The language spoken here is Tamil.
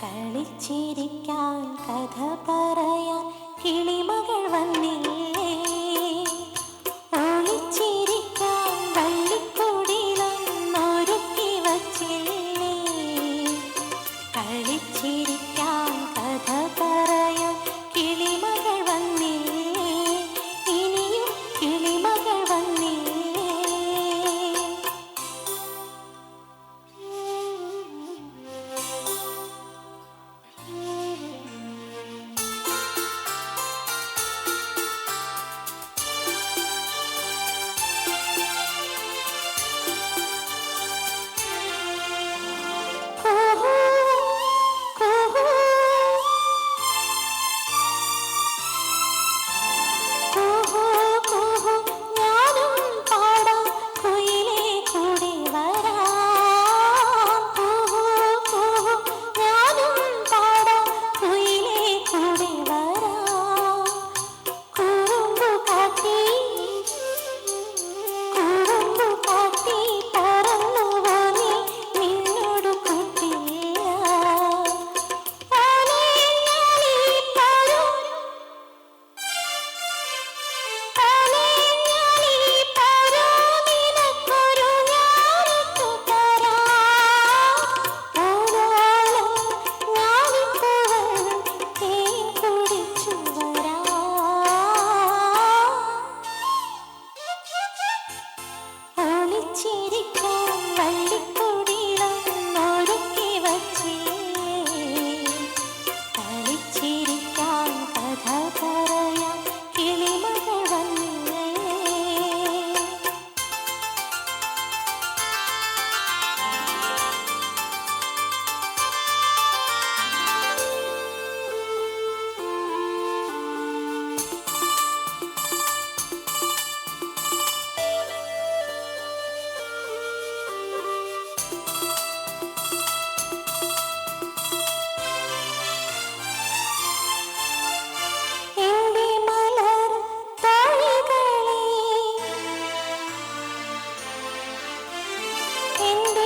കളിച്ചിരിക്കാൻ കഥ പറയാൻ കിളിമകൾ വന്നില്ലേ എൻ്റെ